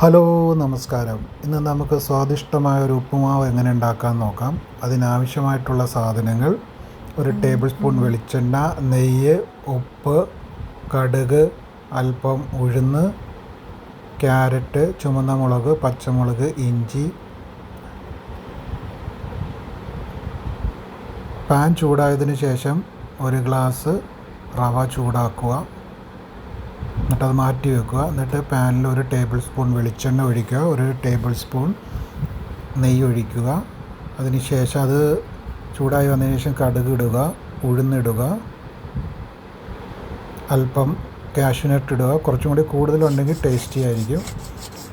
Hello നമസ്കാരം. ഇന്ന് നമുക്ക് സ്വാദിഷ്ടമായ ഒരു ഉപ്പുമാവ് എങ്ങനെ ഉണ്ടാക്കാൻ നോക്കാം. അതിനാവശ്യമായിട്ടുള്ള സാധനങ്ങൾ ഒരു ടേബിൾ സ്പൂൺ വെളിച്ചെണ്ണ നെയ്യ് ഉപ്പ് കടുക് അല്പം ഉഴുന്ന് ക്യാരറ്റ് ചുമന്ന മുളക് പച്ചമുളക് ഇഞ്ചി. പാൻ ചൂടായതിനു ശേഷം ഒരു ഗ്ലാസ് റവ ചൂടാക്കുക. എന്നിട്ടത് മാറ്റി വെക്കുക. എന്നിട്ട് പാനിൽ ഒരു ടേബിൾ സ്പൂൺ വെളിച്ചെണ്ണ ഒഴിക്കുക. ഒരു ടേബിൾ സ്പൂൺ നെയ്യ് ഒഴിക്കുക. അതിന് ശേഷം അത് ചൂടായി വന്നതിന് ശേഷം കടുക് ഇടുക ഉഴുന്നിടുക. അല്പം കാഷ്യൂനട്ട് ഇടുക. കുറച്ചും കൂടി കൂടുതലുണ്ടെങ്കിൽ ടേസ്റ്റി ആയിരിക്കും.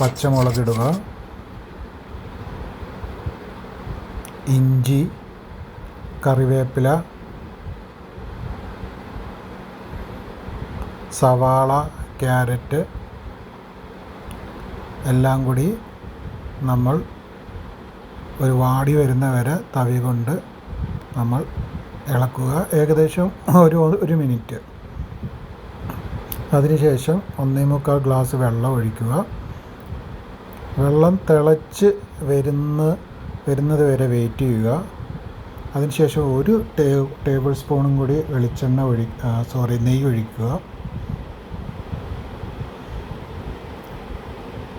പച്ചമുളക് ഇടുക. ഇഞ്ചി കറിവേപ്പില സവാള ക്യാരറ്റ് എല്ലാം കൂടി നമ്മൾ ഒരു വാടി വരുന്ന വരെ തവി കൊണ്ട് നമ്മൾ ഇളക്കുക. ഏകദേശം ഒരു ഒരു മിനിറ്റ്. അതിനുശേഷം ഒന്നേ മുക്കാൽ ഗ്ലാസ് വെള്ളം ഒഴിക്കുക. വെള്ളം തിളച്ച് വരുന്ന വരുന്നത് വരെ വെയിറ്റ് ചെയ്യുക. അതിനുശേഷം ഒരു ടേ ടേബിൾ സ്പൂണും കൂടി വെളിച്ചെണ്ണ ഒഴി സോറി നെയ്യ് ഒഴിക്കുക.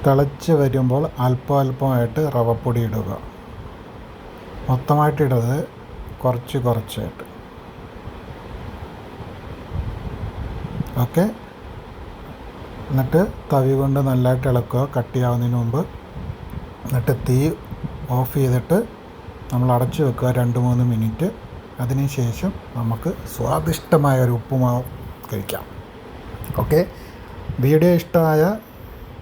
തിളച്ച് വരുമ്പോൾ അല്പം അല്പമായിട്ട് റവപ്പൊടി ഇടുക. മൊത്തമായിട്ട് ഇടത് കുറച്ച് കുറച്ചായിട്ട്. ഓക്കെ. എന്നിട്ട് തവി കൊണ്ട് നല്ലതായിട്ട് ഇളക്കുക. കട്ടിയാവുന്നതിന് മുമ്പ് എന്നിട്ട് തീ ഓഫ് ചെയ്തിട്ട് നമ്മൾ അടച്ചു വെക്കുക രണ്ട് മൂന്ന് മിനിറ്റ്. അതിനുശേഷം നമുക്ക് സ്വാദിഷ്ടമായ ഒരു ഉപ്പുമാവ് കഴിക്കാം. ഓക്കെ. വീഡിയോ ഇഷ്ടമായ